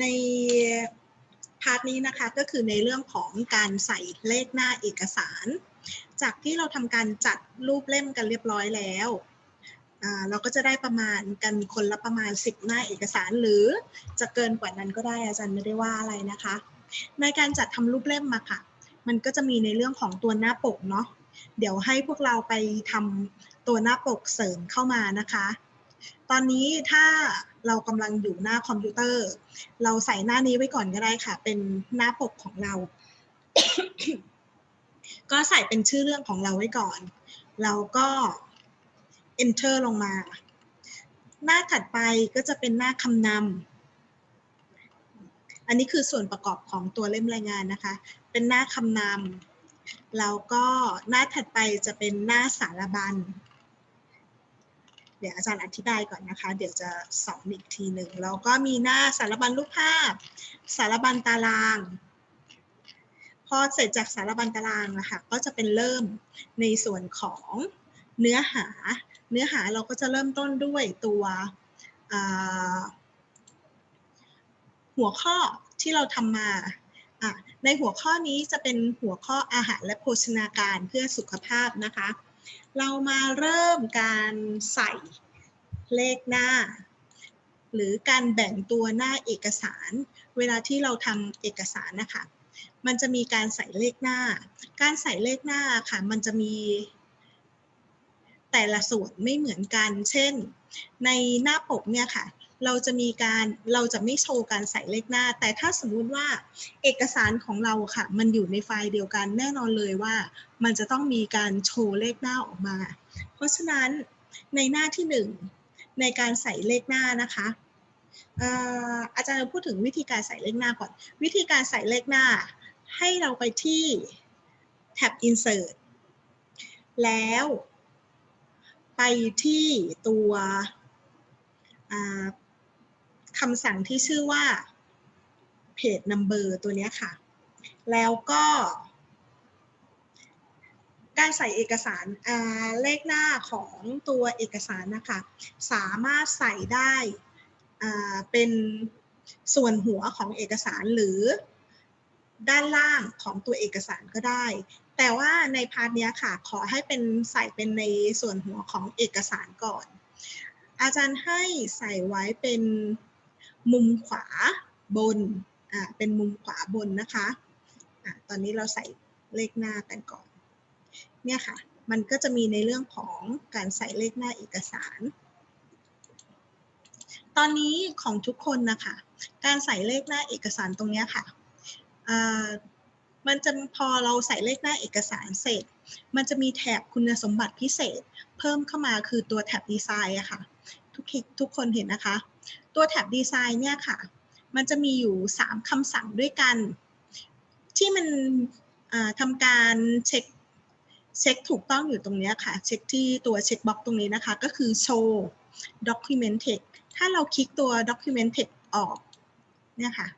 ในพาร์ทนี้นะคะก็คือในเรื่องของการใส่เลขหน้าเอกสาร จากที่เราทำการจัดรูปเล่มกันเรียบร้อยแล้วเราก็จะได้ประมาณกันคนละประมาณ 10 หน้าเอกสารหรือจะเกินกว่านั้นก็ได้อาจารย์ไม่ได้ว่าอะไรนะคะ ในการจัดทำรูปเล่มมาค่ะ มันก็จะมีในเรื่องของตัวหน้าปกเนาะเดี๋ยวให้พวกเราไปทำตัวหน้าปกเสริมเข้ามานะคะ ตอนนี้ถ้าเรากำลังอยู่หน้าคอมพิวเตอร์ เราใส่หน้านี้ไว้ก่อนก็ได้ค่ะ เป็นหน้าปกของเรา ก็ใส่เป็นชื่อเรื่องของเราไว้ก่อน เราก็ enter ลงมา หน้าถัดไปก็จะเป็นหน้าคำนำ อันนี้คือส่วนประกอบของตัวเล่มรายงานนะคะ เป็นหน้าคำนำแล้วก็หน้าถัดไปจะเป็นหน้าสารบัญ เดี๋ยวอาจารย์อธิบายก่อนนะคะ เดี๋ยวจะสอนอีกทีหนึ่งแล้วก็มีหน้าสารบัญรูปภาพ สารบัญตารางพอเสร็จจากสารบัญตารางนะคะก็จะเป็นเริ่มในส่วนของเนื้อหา เนื้อหาเราก็จะเริ่มต้นด้วยตัวหัวข้อที่เราทำมา ในหัวข้อนี้จะเป็นหัวข้ออาหารและโภชนาการเพื่อสุขภาพนะคะ เรามาเริ่มการใส่เลขหน้า หรือการแบ่งตัวหน้าเอกสาร เวลาที่เราทำเอกสารนะคะ มันจะมีการใส่เลขหน้า การใส่เลขหน้าค่ะ มันจะมี แต่ละส่วนไม่เหมือนกัน เช่น ในหน้าปกเนี่ยค่ะ เราจะมีการเราจะไม่โชว์การใส่เลขหน้า แต่ถ้าสมมุติว่าเอกสารของเราค่ะ มันอยู่ในไฟล์เดียวกันแน่นอนเลยว่า มันจะต้องมีการโชว์เลขหน้าออกมา เพราะฉะนั้นในหน้าที่หนึ่งในการใส่เลขหน้านะคะอาจารย์พูดถึงวิธีการใส่เลขหน้าก่อน วิธีการใส่เลขหน้า ให้เราไปที่แท็บ insert แล้วไปที่ตัว คำสั่งที่ชื่อว่า page number ตัวนี้ค่ะ แล้วก็ การใส่เอกสารอ่าเลขหน้าของตัวเอกสารนะคะ สามารถใส่ได้เป็นส่วนหัวของเอกสารหรือด้านล่างของตัวเอกสารก็ได้ แต่ว่าในพาร์ทนี้ค่ะ ขอให้เป็นใส่เป็นในส่วนหัวของเอกสารก่อน อาจารย์ให้ใส่ไว้เป็น มุมขวาบนอ่าเป็นมุมขวาบนนะคะอ่าตอนนี้เราใส่เลขหน้ากันก่อน เนี่ยค่ะ มันก็จะมีในเรื่องของการใส่เลขหน้าเอกสาร ตอนนี้ของทุกคนนะคะ การใส่เลขหน้าเอกสารตรงเนี้ยค่ะอ่ามันจะพอเราใส่เลขหน้าเอกสารเสร็จ มันจะมีแถบคุณสมบัติพิเศษ เพิ่มเข้ามาคือตัวแถบดีไซน์อะค่ะ ทุกทุกคนเห็นนะคะ ตัวแท็บดีไซน์เนี่ยค่ะ มันจะมีอยู่ 3คำสั่งด้วยกัน ที่มันทำการเช็คเช็คถูกต้องอยู่ตรงเนี้ยค่ะ เช็คที่ตัวเช็คบ็อกตรงนี้นะคะ ก็คือ show document text ถ้าเราคลิกตัว document text ออกเนี่ยค่ะ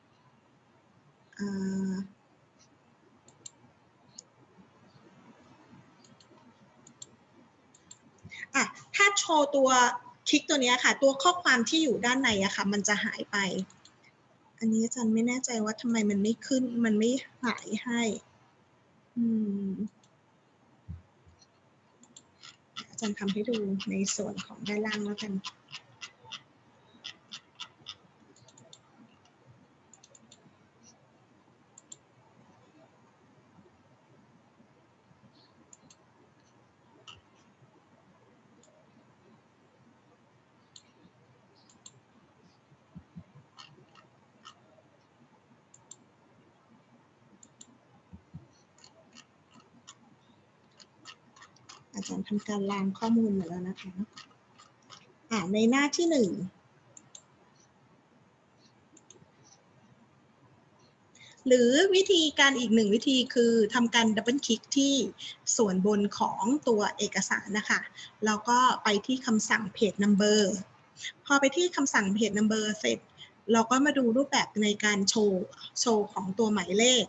อะถ้าโชว์ตัว คลิกตัวนี้ค่ะ ตัวข้อความที่อยู่ด้านในอะค่ะ มันจะหายไป อันนี้อาจารย์ไม่แน่ใจว่าทำไมมันไม่ขึ้น มันไม่หายให้อืมอาจารย์ทำให้ดูในส่วนของด้านล่างแล้วกัน อาจารย์ทำการล้างข้อมูลมาแล้วนะคะอ่าในหน้าที่หนึ่งหรือวิธีการอีกหนึ่งวิธีคือทำการดับเบิลคลิกที่ส่วนบนของตัวเอกสารนะคะ แล้วก็ไปที่คำสั่ง page number พอไปที่คำสั่ง page number เสร็จ เราก็มาดูรูปแบบในการโชว์โชว์ของตัวหมายเลข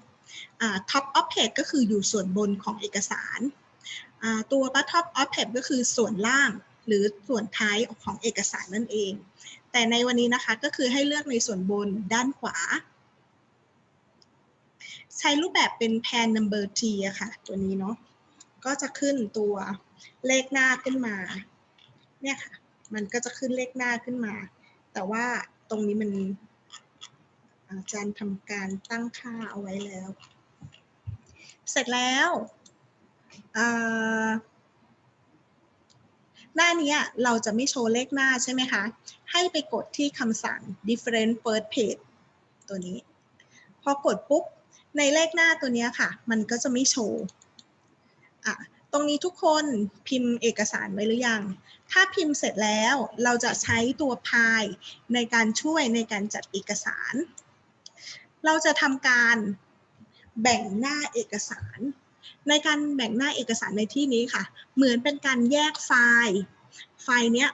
top of page ก็คืออยู่ส่วนบนของเอกสาร ตัว bottom of page ก็คือส่วนล่างหรือส่วนท้ายของเอกสารนั่นเอง แต่ในวันนี้นะคะก็คือให้เลือกในส่วนบนด้านขวา ใช้รูปแบบเป็น pan number t อะค่ะ ตัวนี้เนาะก็จะขึ้นตัวเลขหน้าขึ้นมา เนี่ยค่ะ มันก็จะขึ้นเลขหน้าขึ้นมา แต่ว่าตรงนี้มันอาจารย์ทำการตั้งค่าเอาไว้แล้ว เสร็จแล้ว หน้านี้เราจะไม่โชว์เลขหน้าใช่ไหมคะ ให้ไปกดที่คำสั่ง different first page ตัวนี้ พอกดปุ๊บ ในเลขหน้าตัวนี้ค่ะ มันก็จะไม่โชว์อะตรงนี้ทุกคนพิมพ์เอกสารไว้หรือยัง ถ้าพิมพ์เสร็จแล้วเราจะใช้ตัวพายในการช่วยในการจัดเอกสาร เราจะทำการแบ่งหน้าเอกสาร ในการแบ่งหน้าเอกสารในที่นี้ค่ะ เหมือนเป็นการแยกไฟล์ไฟล์เนี้ย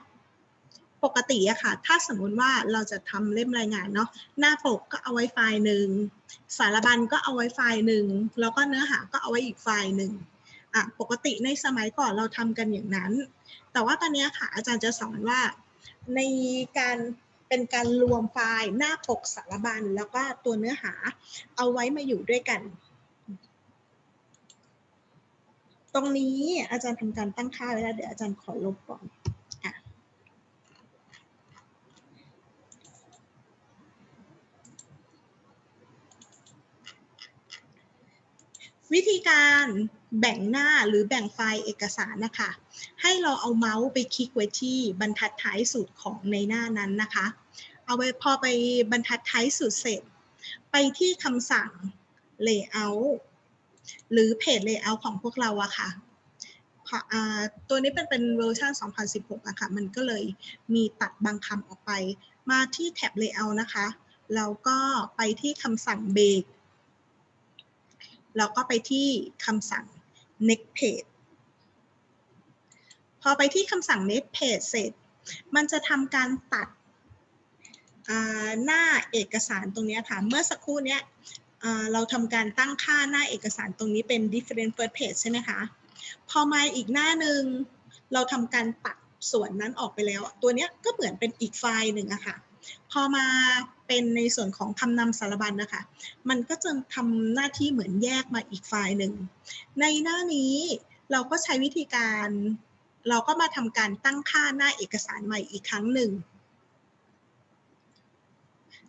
ปกติอะค่ะ ถ้าสมมุติว่าเราจะทำเล่มรายงานเนาะ หน้าปกก็เอาไว้ไฟล์หนึ่ง สารบัญก็เอาไว้ไฟล์หนึ่ง แล้วก็เนื้อหาก็เอาไว้อีกไฟล์หนึ่งอะ ปกติในสมัยก่อนเราทำกันอย่างนั้น แต่ว่าตอนนี้ค่ะอาจารย์จะสอนว่า ในการเป็นการรวมไฟล์หน้าปกสารบัญแล้วก็ตัวเนื้อหาเอาไว้มาอยู่ด้วยกัน ตรงนี้อาจารย์ทำการตั้งค่าไว้แล้วเดี๋ยวอาจารย์ขอลบก่อนวิธีการแบ่งหน้าหรือแบ่งไฟล์เอกสารนะคะ ให้เราเอาเมาส์ไปคลิกไว้ที่บรรทัดท้ายสุดของในหน้านั้นนะคะ เอาไว้พอไปบรรทัดท้ายสุดเสร็จ ไปที่คำสั่ง layout หรือเพจ layout ของพวกเราอะค่ะตัวนี้เป็นเป็นเวอร์ชัน2016อะค่ะ มันก็เลยมีตัดบางคำออกไป มาที่แท็บ layout นะคะ แล้วก็ไปที่คำสั่ง break แล้วก็ไปที่คำสั่ง next page พอไปที่คำสั่ง next page เสร็จ มันจะทำการตัดหน้าเอกสารตรงนี้ค่ะ เมื่อสักครู่เนี้ย เราทำการตั้งค่าหน้าเอกสารตรงนี้เป็น different first page ใช่ไหมคะ พอมาอีกหน้าหนึ่งเราทำการตัดส่วนนั้นออกไปแล้ว ตัวนี้ก็เหมือนเป็นอีกไฟล์หนึ่งอะค่ะ พอมาเป็นในส่วนของคำนำสารบัญนะคะ มันก็จะทำหน้าที่เหมือนแยกมาอีกไฟล์หนึ่ง ในหน้านี้เราก็ใช้วิธีการ เราก็มาทำการตั้งค่าหน้าเอกสารใหม่อีกครั้งหนึ่ง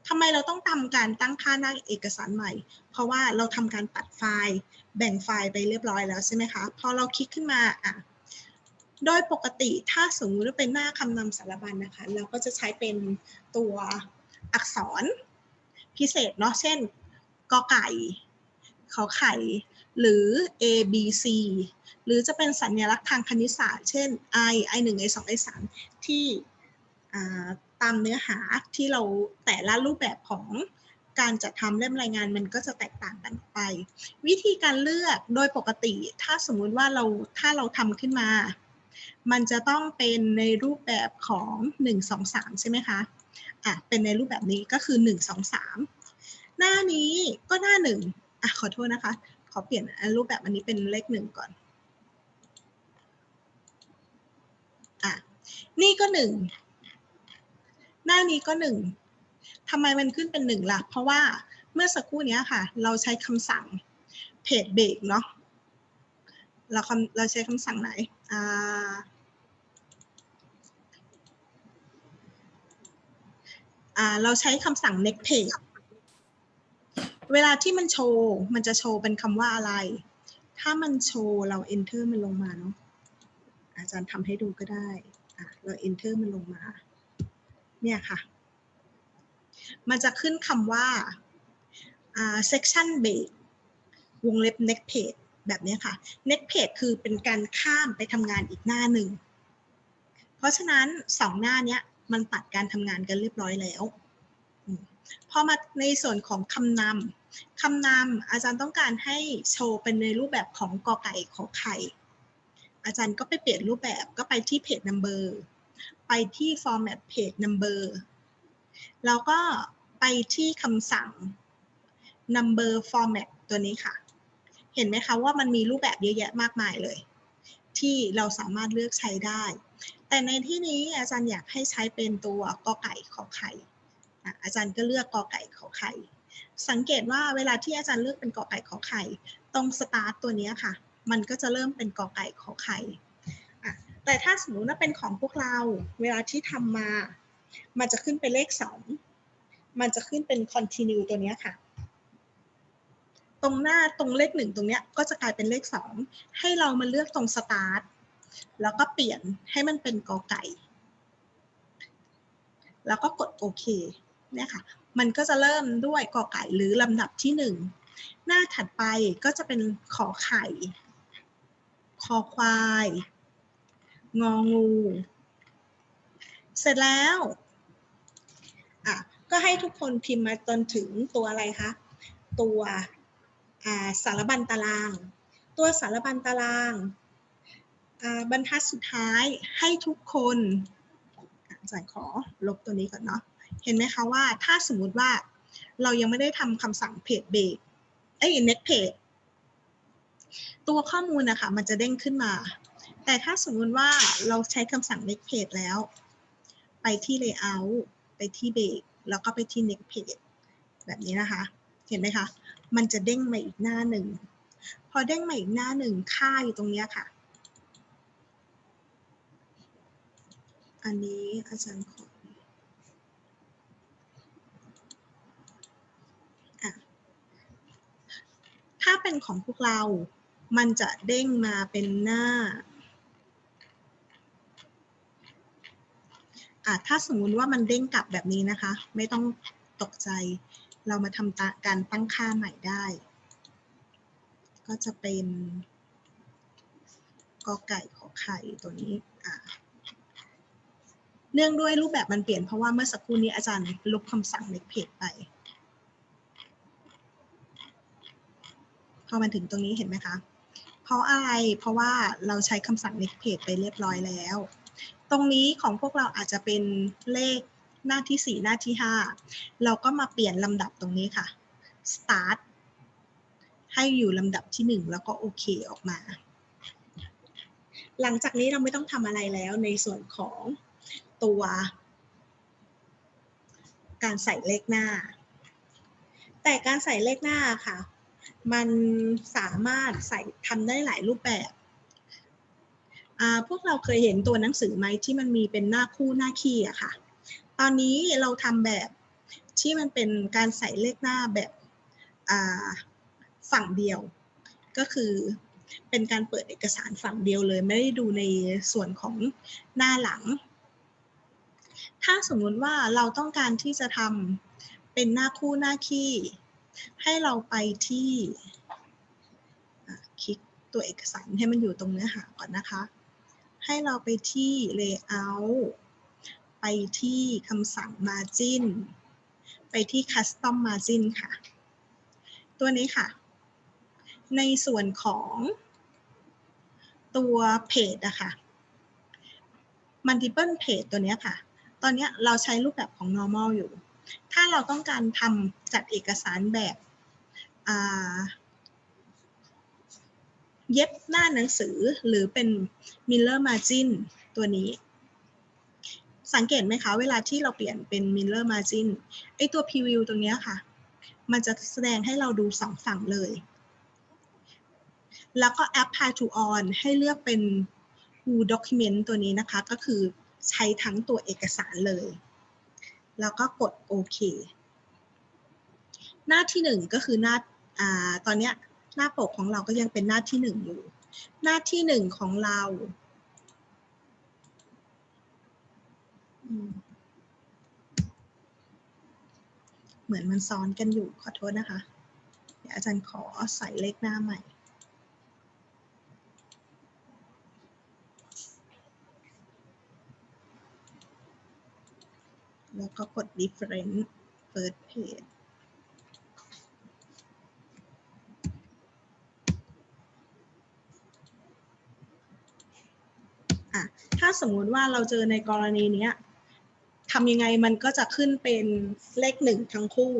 ทำไมเราต้องทำการตั้งค่าหน้าเอกสารใหม่ เพราะว่าเราทำการตัดไฟล์ แบ่งไฟล์ไปเรียบร้อยแล้วใช่ไหมคะ พอเราคลิกขึ้นมาอะโดยปกติถ้าสมมติว่าเป็นหน้าคำนำสารบัญนะคะ เราก็จะใช้เป็นตัวอักษรพิเศษเนาะเช่นกอไก่ขอไข่ หรือ A B C หรือจะเป็นสัญลักษณ์ทางคณิตศาสตร์ เช่น I I 1 I 2 I 3ที่ ตามเนื้อหาที่เราแต่ละรูปแบบของการจัดทำเล่มรายงานมันก็จะแตกต่างกันไป วิธีการเลือกโดยปกติ ถ้าสมมุติว่าเราถ้าเราทำขึ้นมา มันจะต้องเป็นในรูปแบบของ 1 2 3 ใช่ไหมคะอะเป็นในรูปแบบนี้ก็คือ 1 2 3 หน้านี้ก็หน้าหนึ่งอะขอโทษนะคะ ขอเปลี่ยนรูปแบบอันนี้เป็นเลขหนึ่งก่อนอะนี่ก็หนึ่ง หน้านี้ก็หนึ่งทำไมมันขึ้นเป็นหนึ่งล่ะ เพราะว่าเมื่อสักครู่นี้ค่ะ เราใช้คำสั่งเพจเบรกเนาะเราเราใช้คำสั่งไหนอ่าเราใช้คำสั่ง next page เวลาที่มันโชว์ มันจะโชว์เป็นคำว่าอะไร ถ้ามันโชว์เรา enter มันลงมาเนาะ อาจารย์ทำให้ดูก็ได้ เรา enter มันลงมา เนี่ยค่ะ มันจะขึ้นคำว่า section break วงเล็บ next page แบบนี้ค่ะ next page คือเป็นการข้ามไปทำงานอีกหน้าหนึ่ง เพราะฉะนั้นสองหน้านี้มันตัดการทำงานกันเรียบร้อยแล้ว พอมาในส่วนของคำนำ คำนำอาจารย์ต้องการให้โชว์เป็นในรูปแบบของกอไก่ขอไข่ อาจารย์ก็ไปเปลี่ยนรูปแบบก็ไปที่ page number ไปที่ format page number แล้วก็ไปที่คำสั่ง number format ตัวนี้ค่ะ เห็นไหมคะว่ามันมีรูปแบบเยอะแยะมากมายเลย ที่เราสามารถเลือกใช้ได้ แต่ในที่นี้อาจารย์อยากให้ใช้เป็นตัวกอไก่ขอไข่อาจารย์ก็เลือกกอไก่ขอไข่ สังเกตว่าเวลาที่อาจารย์เลือกเป็นกอไก่ขอไข่ ตรงสตาร์ตตัวนี้ค่ะ มันก็จะเริ่มเป็นกอไก่ขอไข่ แต่ถ้าสมมติว่าเป็นของพวกเรา เวลาที่ทำมา มันจะขึ้นเป็นเลขสองมันจะขึ้นเป็น continue ตัวนี้ค่ะ ตรงหน้าตรงเลขหนึ่งตรงเนี้ยก็จะกลายเป็นเลขสองให้เรามาเลือกตรง start แล้วก็เปลี่ยนให้มันเป็นกอไก่ แล้วก็กดโอเคเนี่ยค่ะ มันก็จะเริ่มด้วยกอไก่หรือลำดับที่หนึ่งหน้าถัดไปก็จะเป็นขอไข่ คอควาย งองู เสร็จแล้วอะก็ให้ทุกคนพิมพ์มาจนถึงตัวอะไรคะ ตัวอ่าสารบัญตาราง ตัวสารบัญตารางอ่าบรรทัดสุดท้ายให้ทุกคนอาจารย์ขอลบตัวนี้ก่อนเนาะ เห็นไหมคะว่าถ้าสมมติว่าเรายังไม่ได้ทำคำสั่งเพจเบรกเอ้ย next page ตัวข้อมูลนะคะมันจะเด้งขึ้นมา แต่ถ้าสมมุติว่าเราใช้คำสั่ง next page แล้ว ไปที่ layout ไปที่เบรกแล้วก็ไปที่ next page แบบนี้นะคะ เห็นไหมคะ มันจะเด้งมาอีกหน้าหนึ่ง พอเด้งมาอีกหน้าหนึ่งค่าอยู่ตรงเนี้ยค่ะ อันนี้อาจารย์ขอถ้าเป็นของพวกเรา มันจะเด้งมาเป็นหน้า อะถ้าสมมุติว่ามันเด้งกลับแบบนี้นะคะ ไม่ต้องตกใจ เรามาทำตการตั้งค่าใหม่ได้ ก็จะเป็นกอไก่ขอไข่ตัวนี้อะเนื่องด้วยรูปแบบมันเปลี่ยนเพราะว่าเมื่อสักครู่นี้อาจารย์ลบคำสั่งในเพจไป พอมันถึงตรงนี้เห็นไหมคะ เพราะอะไร เพราะว่าเราใช้คำสั่ง next page ไปเรียบร้อยแล้ว ตรงนี้ของพวกเราอาจจะเป็นเลขหน้าที่ 4 หน้าที่ 5 เราก็มาเปลี่ยนลำดับตรงนี้ค่ะ start ให้อยู่ลำดับที่ 1 แล้วก็โอเคออกมา หลังจากนี้เราไม่ต้องทำอะไรแล้วในส่วนของตัว การใส่เลขหน้า แต่การใส่เลขหน้าค่ะ มันสามารถใส่ทำได้หลายรูปแบบ พวกเราเคยเห็นตัวหนังสือไหมที่มันมีเป็นหน้าคู่หน้าคีย์อะค่ะ ตอนนี้เราทำแบบที่มันเป็นการใส่เลขหน้าแบบฝั่งเดียว ก็คือเป็นการเปิดเอกสารฝั่งเดียวเลย ไม่ได้ดูในส่วนของหน้าหลัง ถ้าสมมติว่าเราต้องการที่จะทำเป็นหน้าคู่หน้าคีย์ให้เราไปที่คลิกตัวเอกสารให้มันอยู่ตรงเนื้อหาก่อนนะคะ ให้เราไปที่ layout ไปที่คำสั่ง margin ไปที่ custom margin ค่ะ ตัวนี้ค่ะ ในส่วนของตัวเพจอะค่ะ multiple page ตัวเนี้ยค่ะ ตอนเนี้ยเราใช้รูปแบบของ normal อยู่ ถ้าเราต้องการทำจัดเอกสารแบบอ่า เย็บหน้าหนังสือหรือเป็น Miller Margin ตัวนี้ สังเกตไหมคะ เวลาที่เราเปลี่ยนเป็น Miller Margin ไอตัว Preview ตรงนี้ค่ะ มันจะแสดงให้เราดูสองฝั่งเลย แล้วก็ Apply to On ให้เลือกเป็น Who Document ตัวนี้นะคะ ก็คือใช้ทั้งตัวเอกสารเลย แล้วก็กดโอเค หน้าที่หนึ่งก็คือหน้าอตอนเนี้ย น้าปกของเราก็ยังเป็นหน้าที่หนึ่งอยู่ หน้าที่หนึ่งของเราเหมือนมันซ้อนกันอยู่ขอโทษนะคะเดี๋ยวอาจารย์ขอใส่เลขหน้าใหม่ แล้วก็กด different first page อะถ้าสมมุติว่าเราเจอในกรณีเนี้ยทำยังไงมันก็จะขึ้นเป็นเลขหนึ่งทั้งคู่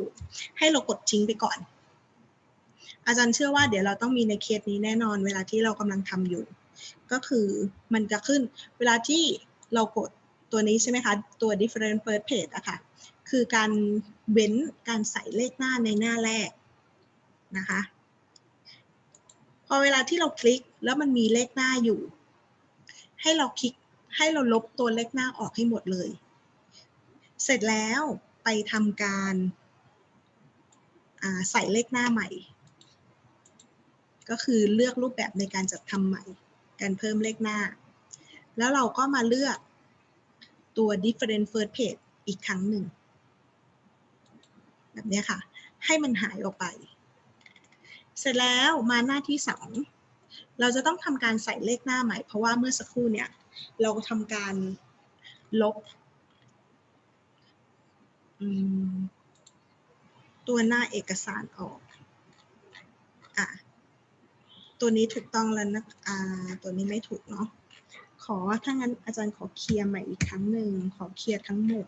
ให้เรากดทิ้งไปก่อน อาจารย์เชื่อว่าเดี๋ยวเราต้องมีในเคสนี้แน่นอน เวลาที่เรากำลังทำอยู่ ก็คือมันจะขึ้นเวลาที่เรากดตัวนี้ใช่ไหมคะตัว different first page อะค่ะคือการเว้นการใส่เลขหน้าในหน้าแรกนะคะ พอเวลาที่เราคลิกแล้วมันมีเลขหน้าอยู่ ให้เราคลิกให้เราลบตัวเลขหน้าออกให้หมดเลย เสร็จแล้วไปทำการใส่เลขหน้าใหม่ ก็คือเลือกรูปแบบในการจัดทำใหม่ การเพิ่มเลขหน้า แล้วเราก็มาเลือกตัว different first page อีกครั้งหนึ่ง แบบนี้ค่ะ ให้มันหายออกไป เสร็จแล้วมาหน้าที่สอง เราจะต้องทำการใส่เลขหน้าใหม่ เพราะว่าเมื่อสักครู่เนี่ยเราทำการลบตัวหน้าเอกสารออกอะตัวนี้ถูกต้องแล้วนะอ่าตัวนี้ไม่ถูกเนาะขอถ้างั้นอาจารย์ขอเคลียร์ใหม่อีกครั้งหนึ่งขอเคลียร์ทั้งหมด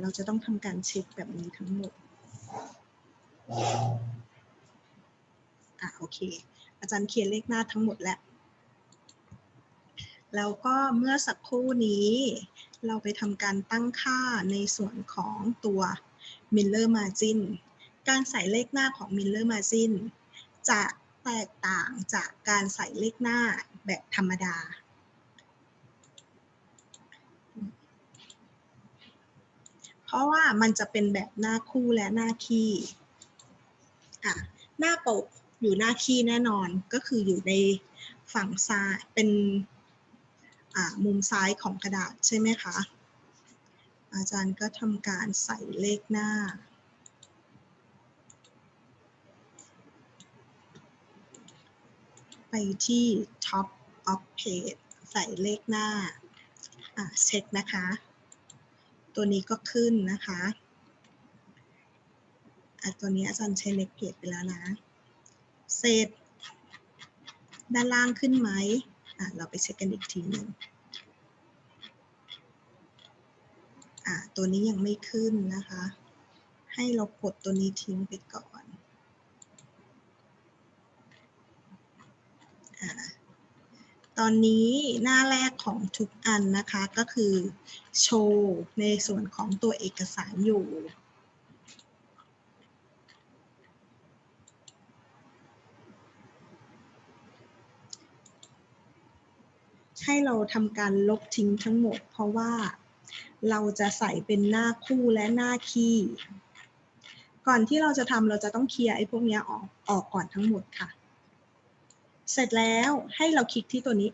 เราจะต้องทำการเช็คแบบนี้ทั้งหมดอะโอเค อาจารย์เขียนเลขหน้าทั้งหมดแล้ว แล้วก็เมื่อสักครู่นี้ เราไปทำการตั้งค่าในส่วนของตัว Miller Margin การใส่เลขหน้าของ Miller Margin จะแตกต่างจากการใส่เลขหน้าแบบธรรมดา เพราะว่ามันจะเป็นแบบหน้าคู่และหน้าคี่อะหน้าปกอยู่หน้าคี่แน่นอนก็คืออยู่ในฝั่งซ้ายเป็นมุมซ้ายของกระดาษใช่ไหมคะ อาจารย์ก็ทำการใส่เลขหน้า ไปที่ top of page ใส่เลขหน้าเช็คนะคะ ตัวนี้ก็ขึ้นนะคะอะตัวนี้อาจารย์ใช้เล็กเกตไปแล้วนะ เสร็จ ด้านล่างขึ้นไหมอะเราไปเช็คกันอีกทีหนึ่งอะตัวนี้ยังไม่ขึ้นนะคะ ให้เรากดตัวนี้ทิ้งไปก่อนอะ ตอนนี้หน้าแรกของทุกอันนะคะก็คือโชว์ในส่วนของตัวเอกสารอยู่ ให้เราทำการลบทิ้งทั้งหมด เพราะว่าเราจะใส่เป็นหน้าคู่และหน้าคีย์ก่อนที่เราจะทำเราจะต้องเคลียร์ไอ้พวกนี้ออกออกก่อนทั้งหมดค่ะ เสร็จแล้วให้เราคลิกที่ตัวนี้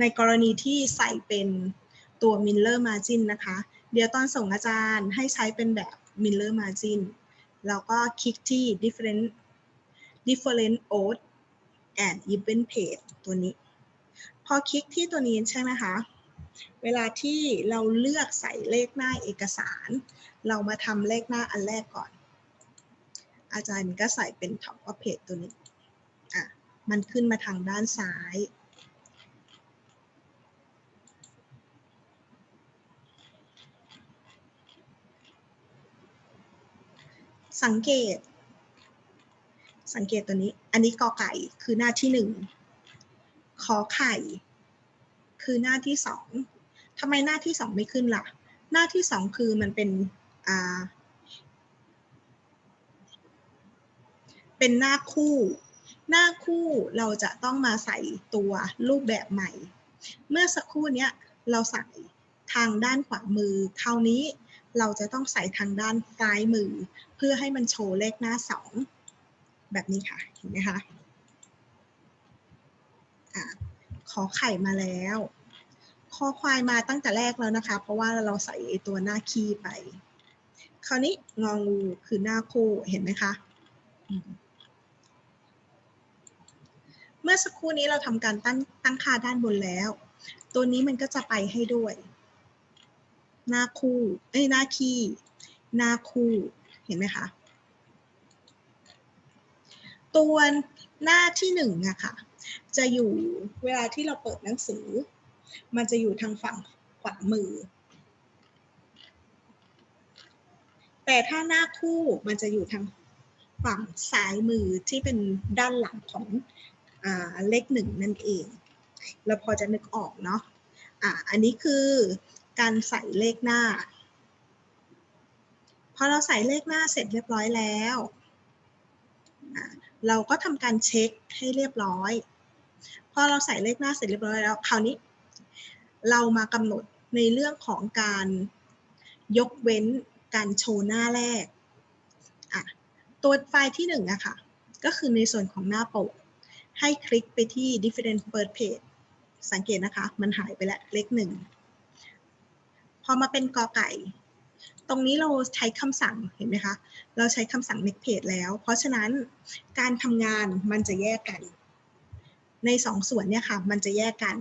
ในกรณีที่ใส่เป็นตัว Miller Margin นะคะ เดี๋ยวตอนส่งอาจารย์ให้ใช้เป็นแบบ Miller Margin แล้วก็คลิกที่ different different oath and event page ตัวนี้ พอคลิกที่ตัวนี้ใช่ไหมคะ เวลาที่เราเลือกใส่เลขหน้าเอกสาร เรามาทำเลขหน้าอันแรกก่อน อาจารย์ก็ใส่เป็น top of page ตัวนี้ มันขึ้นมาทางด้านซ้าย สังเกต สังเกตตัวนี้ อันนี้กอไก่คือหน้าที่หนึ่งขอไข่ คือหน้าที่สองทำไมหน้าที่สองไม่ขึ้นละ่ะ หน้าที่สองคือมันเป็นอ่าเป็นหน้าคู่ หน้าคู่เราจะต้องมาใส่ตัวรูปแบบใหม่ เมื่อสักครู่นี้เราใส่ทางด้านขวามือ คราวนี้เราจะต้องใส่ทางด้านซ้ายมือ เพื่อให้มันโชว์เลขหน้าสองแบบนี้ค่ะ เห็นไหมคะอะขอไข่มาแล้วคอควายมาตั้งแต่แรกแล้วนะคะ เพราะว่าเราใส่ตัวหน้าคีย์ไป คราวนี้งองูคือหน้าคู่ เห็นไหมคะ เมื่อสักครู่นี้เราทำการตั้งตั้งค่าด้านบนแล้ว ตัวนี้มันก็จะไปให้ด้วย หน้าคู่เอ้ยหน้าคีย์หน้าคู่เห็นไหมคะ ตัวหน้าที่หนึ่งอะค่ะ จะอยู่เวลาที่เราเปิดหนังสือ มันจะอยู่ทางฝั่งขวามือ แต่ถ้าหน้าคู่มันจะอยู่ทางฝั่งซ้ายมือที่เป็นด้านหลังของ เลขหนึ่งนั่นเอง เราพอจะนึกออกเนาะอ่าอันนี้คือการใส่เลขหน้า พอเราใส่เลขหน้าเสร็จเรียบร้อยแล้ว เราก็ทำการเช็คให้เรียบร้อย พอเราใส่เลขหน้าเสร็จเรียบร้อยแล้ว คราวนี้ เรามากำหนดในเรื่องของการยกเว้นการโชว์หน้าแรก ตัวไฟล์ที่หนึ่งอะค่ะ ก็คือในส่วนของหน้าปก ให้คลิกไปที่ different first page สังเกตนะคะ มันหายไปแล้วเลขหนึ่ง พอมาเป็นกอไก่ ตรงนี้เราใช้คำสั่งเห็นไหมคะ เราใช้คำสั่ง next page แล้ว เพราะฉะนั้นการทำงานมันจะแยกกัน ในสองส่วนเนี่ยค่ะ มันจะแยกกัน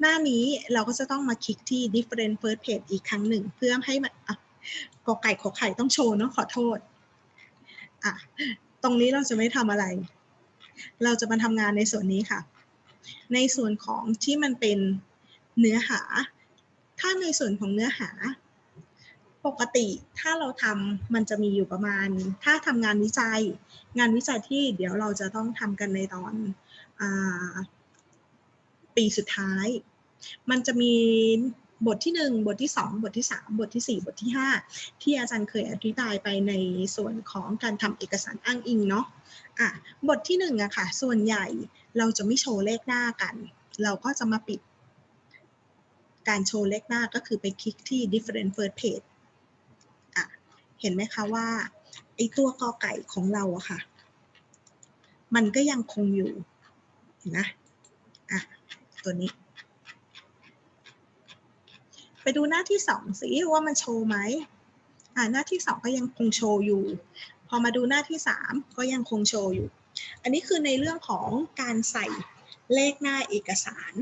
หน้านี้เราก็จะต้องมาคลิกที่ different first page อีกครั้งหนึ่ง เพื่อให้มันกอไก่ขอไข่ต้องโชว์เนาะขอโทษอะตรงนี้เราจะไม่ทำอะไร เราจะมาทำงานในส่วนนี้ค่ะ ในส่วนของที่มันเป็นเนื้อหา ถ้าในส่วนของเนื้อหา ปกติถ้าเราทำมันจะมีอยู่ประมาณ ถ้าทำงานวิจัย งานวิจัยที่เดี๋ยวเราจะต้องทำกันในตอนอปีสุดท้าย มันจะมี บทที่ 1 บทที่ 2 บทที่ 3 บทที่ 4 บทที่ 5 ที่อาจารย์เคยอธิบายไปในส่วนของการทำเอกสารอ้างอิงเนาะอะบทที่1อะค่ะ ส่วนใหญ่เราจะไม่โชว์เลขหน้ากัน เราก็จะมาปิด การโชว์เลขหน้าก็คือไปคลิกที่ different first page อะเห็นไหมคะว่าไอตัวกอไก่ของเราอะค่ะ มันก็ยังคงอยู่เห็นนะอะตัวนี้ ไปดูหน้าที่สองสิว่ามันโชว์ไหมอ่าหน้าที่สองก็ยังคงโชว์อยู่ พอมาดูหน้าที่สามก็ยังคงโชว์อยู่ อันนี้คือในเรื่องของการใส่เลขหน้าเอกสาร